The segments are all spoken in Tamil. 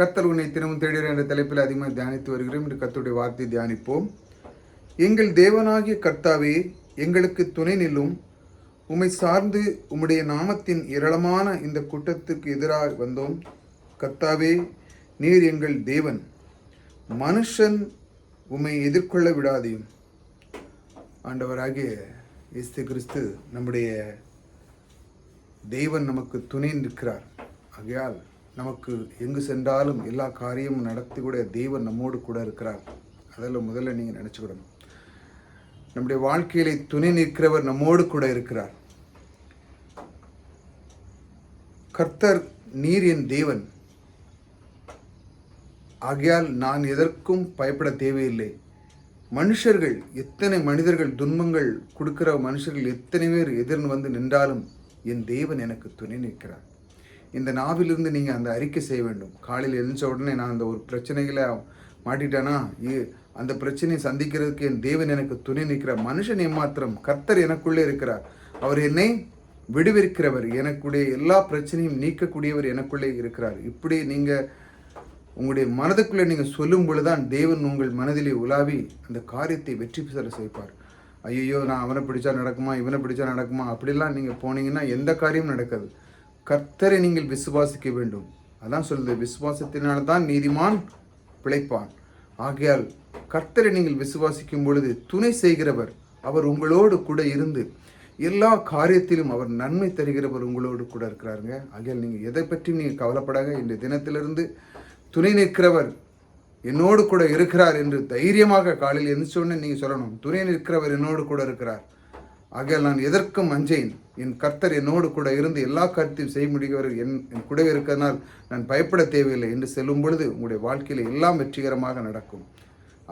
கத்தர் உன்னை தினமும் தேடுகிற என்ற தலைப்பில் அதிகமாக தியானித்து வருகிறோம். என்று கத்தருடைய வார்த்தை தியானிப்போம். எங்கள் தேவனாகிய கர்த்தாவே எங்களுக்கு துணை நில்லும். உம்மை சார்ந்து உம்முடைய நாமத்தின் ஏராளமான இந்த கூட்டத்திற்கு எதிராக வந்தோம். கர்த்தாவே நீர் எங்கள் தேவன். மனுஷன் உம்மை எதிர்கொள்ள விடாதையும். ஆண்டவராகிய இயேசு கிறிஸ்து நம்முடைய தெய்வன் நமக்கு துணை நிற்கிறார். ஆகையால் நமக்கு எங்கு சென்றாலும் எல்லா காரியமும் நடத்தி கூட தெய்வன் நம்மோடு கூட இருக்கிறார். அதில் முதல்ல நீங்கள் நினச்சிக்கிடணும் நம்முடைய வாழ்க்கையில துணை நிற்கிறவர் நம்மோடு கூட இருக்கிறார். கர்த்தர் நீர் என் தேவன். ஆகையால் நான் எதற்கும் பயப்பட தேவையில்லை. மனுஷர்கள் எத்தனை மனிதர்கள் துன்பங்கள் கொடுக்கிற மனுஷர்கள் எத்தனை பேர் எதிர்ந்து வந்து நின்றாலும் என் தேவன் எனக்கு துணை நிற்கிறார். இந்த நாவிலிருந்து நீங்கள் அந்த அறிக்கை செய்ய வேண்டும். காலையில் எழுந்த உடனே நான் அந்த ஒரு பிரச்சனைகளை மாட்டிட்டேனா? ஏ- அந்த பிரச்சனையை சந்திக்கிறதுக்கு என் தேவன் எனக்கு துணை நிற்கிறார் மனுஷன் ஏமாத்திரம் கர்த்தர் எனக்குள்ளே இருக்கிறார். அவர் என்னை விடுவிருக்கிறவர் எனக்குடைய எல்லா பிரச்சனையும் நீக்கக்கூடியவர் எனக்குள்ளே இருக்கிறார். இப்படி நீங்கள் உங்களுடைய மனதுக்குள்ளே நீங்கள் சொல்லும் பொழுதுதான் தேவன் உங்கள் மனதிலே உலாவி அந்த காரியத்தை வெற்றி பெற செய்வார். ஐயோ நான் அவனை பிடிச்சா நடக்குமா இவனை பிடிச்சா நடக்குமா? அப்படிலாம் நீங்கள் போனீங்கன்னா எந்த காரியமும் நடக்காது. கர்த்தரை நீங்கள் விசுவாசிக்க வேண்டும். அதான் சொல்லுது விசுவாசத்தினால்தான் நீதிமான் பிழைப்பான். ஆகையால் கர்த்தரை நீங்கள் விசுவாசிக்கும் பொழுது துணை செய்கிறவர் அவர் உங்களோடு கூட இருந்து எல்லா காரியத்திலும் அவர் நன்மை தருகிறவர் உங்களோடு கூட இருக்கிறாருங்க. ஆகையால் நீங்கள் எதை பற்றியும் நீங்கள் கவலைப்படாங்க இந்த தினத்திலிருந்து துணை நிற்கிறவர் என்னோடு கூட இருக்கிறார் என்று தைரியமாக காலையில் எந்திரிச்சோடனே நீங்கள் சொல்லணும் துணை நிற்கிறவர் என்னோடு கூட இருக்கிறார். ஆகையால் நான் எதற்கும் அஞ்சேன். என் கர்த்தர் என்னோடு கூட இருந்து எல்லா கருத்தையும் செய்ய முடிகிறவர் என் என் கூடவே இருக்கிறதுனால் நான் பயப்பட தேவையில்லை என்று செல்லும் பொழுது உங்களுடைய வாழ்க்கையில் எல்லாம் வெற்றிகரமாக நடக்கும்.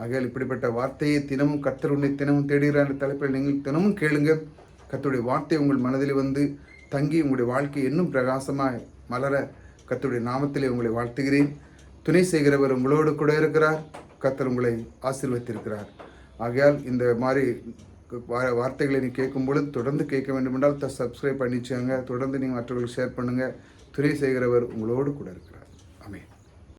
ஆகையால் இப்படிப்பட்ட வார்த்தையை தினமும் கர்த்தர் உன்னை தினமும் தேடுகிறார் என்ற தலைப்பில் நீங்கள் தினமும் கேளுங்க. கர்த்தருடைய வார்த்தை உங்கள் மனதில் வந்து தங்கி உங்களுடைய வாழ்க்கை இன்னும் பிரகாசமாக மலர கத்தருடைய நாமத்திலே உங்களை வாழ்த்துகிறேன். துணை செய்கிறவர் உங்களோடு கூட இருக்கிறார். கர்த்தர் உங்களை ஆசீர்வதித்திருக்கிறார். ஆகையால் இந்த மாதிரி வார்த்தைகளை நீ கேட்கும் பொழுது தொடர்ந்து கேட்க வேண்டுமென்றால் சப்ஸ்கிரைப் பண்ணிச்சுங்க தொடர்ந்து நீங்கள் மற்றவர்களுக்கு ஷேர் பண்ணுங்கள் துறை செய்கிறவர் உங்களோடு கூட இருக்கிறார்.